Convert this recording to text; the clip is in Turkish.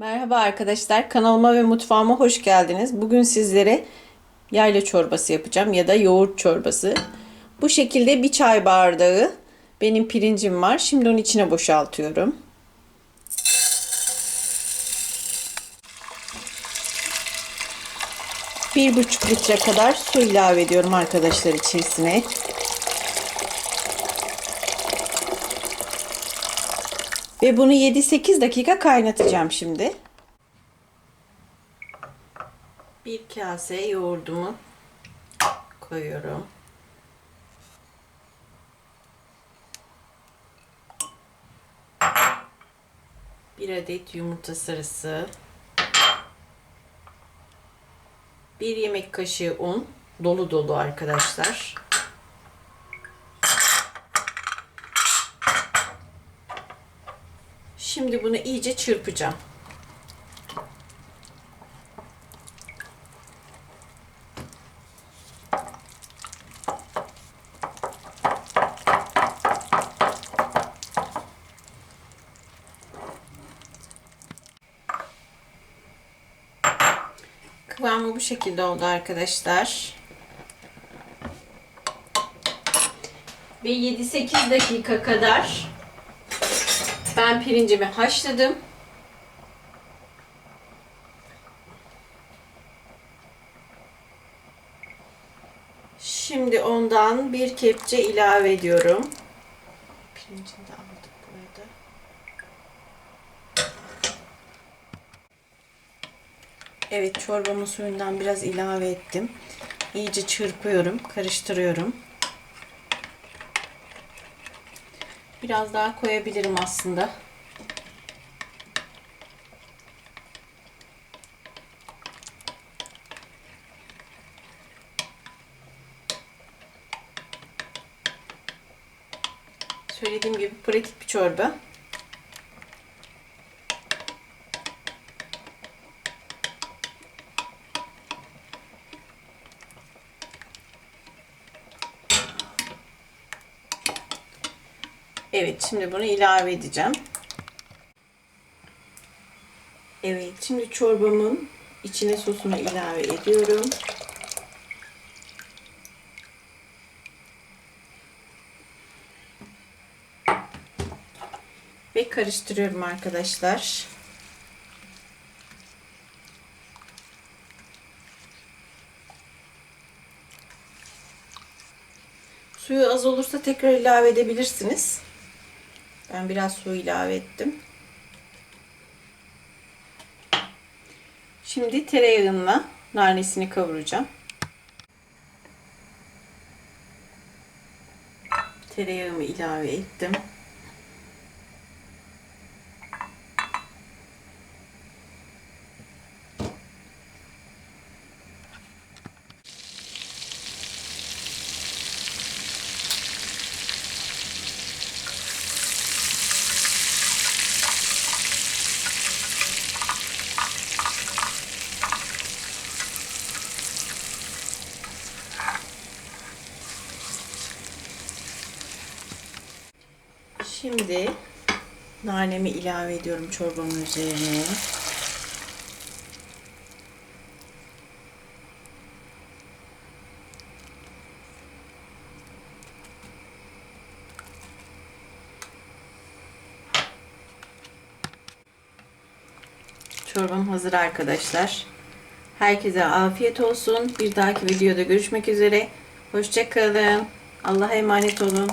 Merhaba arkadaşlar, kanalıma ve mutfağıma hoş geldiniz. Bugün sizlere yayla çorbası yapacağım ya da yoğurt çorbası. Bu şekilde bir çay bardağı benim pirincim var. Şimdi onun içine boşaltıyorum. Bir buçuk litre kadar su ilave ediyorum arkadaşlar içerisine. Ve bunu 7-8 dakika kaynatacağım şimdi. Bir kase yoğurdumu koyuyorum. Bir adet yumurta sarısı. Bir yemek kaşığı un. Dolu dolu arkadaşlar. Şimdi bunu iyice çırpacağım. Kıvamı bu şekilde oldu arkadaşlar. Ve 7-8 dakika kadar ben pirincimi haşladım. Şimdi ondan bir kepçe ilave ediyorum. Pirincini de aldık burada. Evet çorbamın suyundan biraz ilave ettim. İyice çırpıyorum, karıştırıyorum. Biraz daha koyabilirim aslında. Söylediğim gibi pratik bir çorba. Evet şimdi bunu ilave edeceğim. Evet şimdi çorbamın içine sosunu ilave ediyorum. Ve karıştırıyorum arkadaşlar. Suyu az olursa tekrar ilave edebilirsiniz. Ben biraz su ilave ettim. Şimdi tereyağınla nanesini kavuracağım. Tereyağımı ilave ettim. Şimdi nanemi ilave ediyorum çorbamın üzerine. Çorbam hazır arkadaşlar. Herkese afiyet olsun. Bir dahaki videoda görüşmek üzere. Hoşçakalın. Allah'a emanet olun.